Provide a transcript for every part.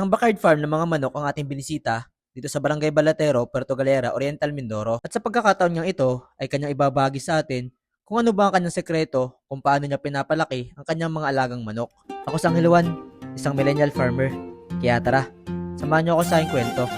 Isang backyard farm ng mga manok ang ating binisita dito sa Barangay Balatero, Puerto Galera, Oriental Mindoro. At sa pagkakataon niyang ito ay kanyang ibabagi sa atin kung ano ba ang kanyang sekreto kung paano niya pinapalaki ang kanyang mga alagang manok. Ako si Angel Juan, isang millennial farmer. Kaya tara, samahan niyo ako sa aking kwento.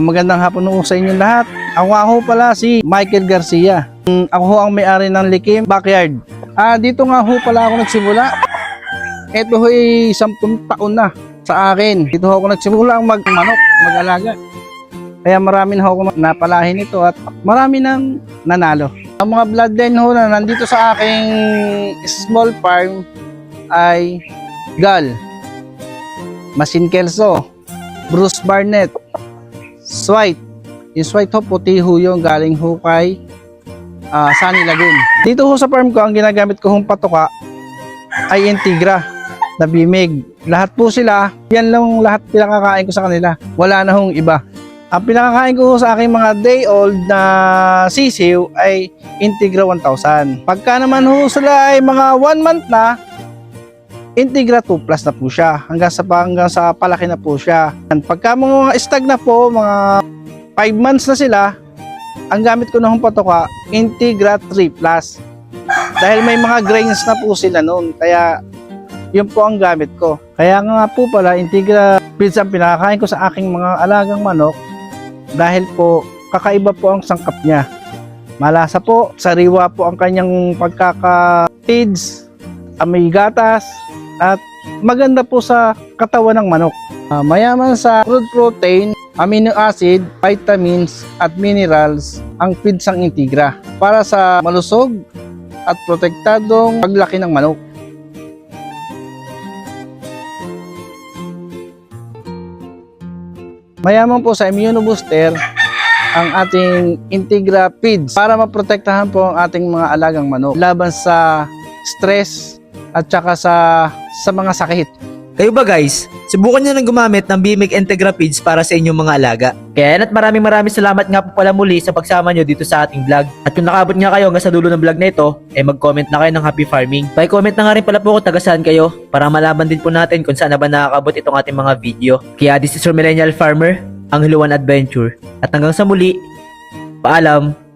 Ang magandang hapon po sa inyo lahat. Ako ho pala si Michael Garcia. Mm, Ako ho ang may-ari ng Likim Backyard. Ah, dito nga ho pala ako nagsimula. Ito ho ay 10 taon na sa akin. Dito ho ako nagsimula ang magmanok, mag-alaga. Kaya marami na ho ako napalahin ito at marami nang nanalo. Ang mga bloodline ho na nandito sa aking small farm ay Gal, Masin Kelso, Bruce Barnett, Swite. Yung Swite ho, puti ho yung galing ho kay ah, Sunny Lagoon. Dito ho sa farm ko, ang ginagamit ko hong patuka ay Integra na bimig. Lahat po sila, yan lang lahat pinakakain ko sa kanila. Wala na hong iba. Ang pinakakain ko sa aking mga day old na sisiw ay Integra 1000. Pagka naman ho sila ay mga 1 month na, Integra 2 plus na po siya. Hanggang sa, hanggang sa palaki na po siya. And pagka mga stag na po, mga 5 months na sila, ang gamit ko na hong patoka, Integra 3 plus. Dahil may mga grains na po sila noon. Kaya yun po ang gamit ko. Kaya nga po pala, Integra feeds ang pinakakain ko sa aking mga alagang manok dahil po kakaiba po ang sangkap niya. Malasa po, sariwa po ang kanyang pagkaka-feeds, amoy gatas, at maganda po sa katawan ng manok. Ah, mayaman sa crude protein, amino acid, vitamins at minerals ang feeds ng Integra para sa malusog at protektadong paglaki ng manok. Mayaman po sa immunobooster ang ating Integra Feeds para maprotektahan po ang ating mga alagang manok laban sa stress at saka sa sa mga sakit. Kayo ba guys? Subukan nyo nang gumamit ng Bimig Integra Feeds para sa inyong mga alaga. Kaya yan at maraming maraming salamat nga po pala muli sa pagsama nyo dito sa ating vlog. At kung nakabot nga kayo hanggang sa dulo ng vlog na ito, eh mag-comment na kayo ng happy farming. Pa-comment na nga rin pala po kung taga saan kayo para malaman din po natin kung saan na ba nakakabot itong ating mga video. Kaya this is your Millennial Farmer, ang Hiluan Adventure. At hanggang sa muli, paalam!